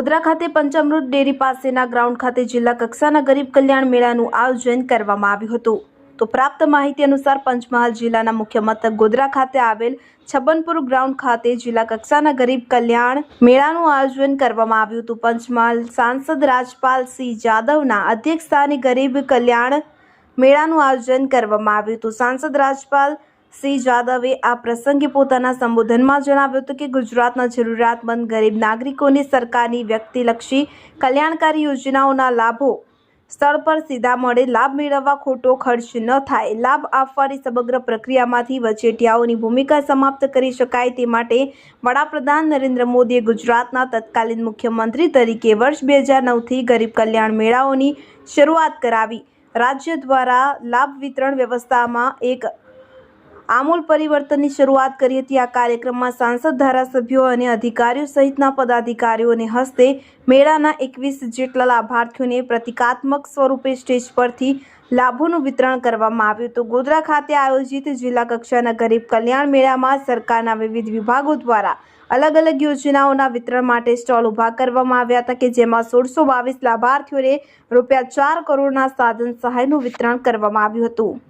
ગોધરા ખાતે પંચામૃત ડેરી પાસેના ગ્રાઉન્ડ ખાતે જિલ્લા કક્ષાના ગરીબ કલ્યાણ મેળાનું આયોજન કરવામાં આવ્યું હતું. તો પ્રાપ્ત માહિતી અનુસાર પંચમહાલ જિલ્લાના મુખ્ય મથક ગોધરા ખાતે આવેલ છબનપુર ગ્રાઉન્ડ ખાતે જિલ્લા કક્ષાના ગરીબ કલ્યાણ મેળાનું આયોજન કરવામાં આવ્યું હતું. પંચમહાલ સાંસદ રાજપાલ સિંહ જાદવના અધ્યક્ષસ્થાને ગરીબ કલ્યાણ મેળાનું આયોજન કરવામાં આવ્યું હતું. સાંસદ રાજપાલ સિંહ જાદવે આ પ્રસંગે પોતાના સંબોધનમાં જણાવ્યું હતું કે ગુજરાતના જરૂરિયાતમંદ ગરીબ નાગરિકોને સરકારની વ્યક્તિલક્ષી કલ્યાણકારી યોજનાઓના લાભો સ્થળ પર સીધા મળે, લાભ મેળવવા ખોટો ખર્ચ ન થાય, લાભ આપવાની સમગ્ર પ્રક્રિયામાંથી વચેટિયાઓની ભૂમિકા સમાપ્ત કરી શકાય તે માટે વડાપ્રધાન નરેન્દ્ર મોદીએ ગુજરાતના તત્કાલીન મુખ્યમંત્રી તરીકે વર્ષ બે હજાર નવથી ગરીબ કલ્યાણ મેળાઓની શરૂઆત કરાવી. રાજ્ય દ્વારા લાભ વિતરણ વ્યવસ્થામાં એક આમૂલ પરિવર્તનની શરૂઆત કરી હતી આ કાર્યક્રમમાં સાંસદ ધારાસભ્યો અને અધિકારીઓ સહિતના પદાધિકારીઓને હસ્તે મેળાના એકવીસ જેટલા લાભાર્થીઓને પ્રતિકાત્મક સ્વરૂપે સ્ટેજ પરથી લાભોનું વિતરણ કરવામાં આવ્યું હતું. ગોધરા ખાતે આયોજિત જિલ્લા કક્ષાના ગરીબ કલ્યાણ મેળામાં સરકારના વિવિધ વિભાગો દ્વારા અલગ અલગ યોજનાઓના વિતરણ માટે સ્ટોલ ઊભા કરવામાં આવ્યા હતા કે જેમાં સોળસો બાવીસ લાભાર્થીઓને રૂપિયા ચાર કરોડના સાધન સહાયનું વિતરણ કરવામાં આવ્યું હતું.